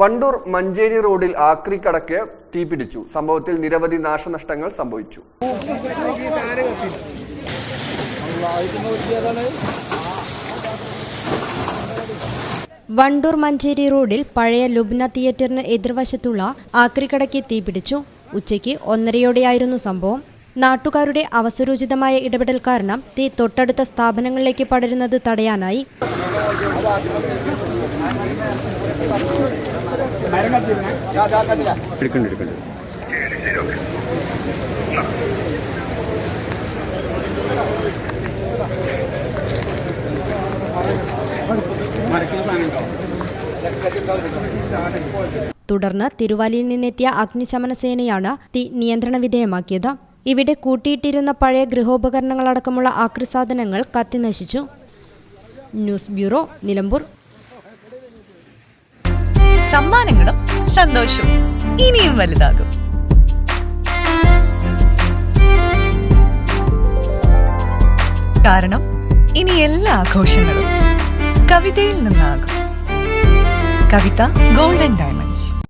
വണ്ടൂർ മഞ്ചേരി റോഡിൽ ആക്രി കടക്ക് തീപിടിച്ചു. സംഭവത്തിൽ നിരവധി നാശനഷ്ടങ്ങൾ സംഭവിച്ചു. വണ്ടൂർ മഞ്ചേരി റോഡിൽ പഴയ ലുബ്ന തിയേറ്ററിന് എതിർവശത്തുള്ള ആക്രിക്കടയ്ക്ക് തീപിടിച്ചു. ഉച്ചയ്ക്ക് ഒന്നരയോടെയായിരുന്നു സംഭവം. നാട്ടുകാരുടെ അവസരോചിതമായ ഇടപെടൽ കാരണം തീ തൊട്ടടുത്ത സ്ഥാപനങ്ങളിലേക്ക് പടരുന്നത് തടയാനായി. എടുക്കണ്ട എടുക്കണ്ട. തുടർന്ന് തിരുവാലിയിൽ നിന്നെത്തിയ അഗ്നിശമന സേനയാണ് തീ നിയന്ത്രണ വിധേയമാക്കിയത്. ഇവിടെ കൂട്ടിയിട്ടിരുന്ന പഴയ ഗൃഹോപകരണങ്ങളടക്കമുള്ള ആക്രിസാധനങ്ങൾ കത്തിനശിച്ചു. News bureau Nilambur. സമ്മാനങ്ങളും സന്തോഷവും ഇനിയും വലുതാകും. കാരണം ഇനി എല്ലാ ആഘോഷങ്ങളും കവിതയിൽ നിന്നാകും. Kavitha golden diamonds.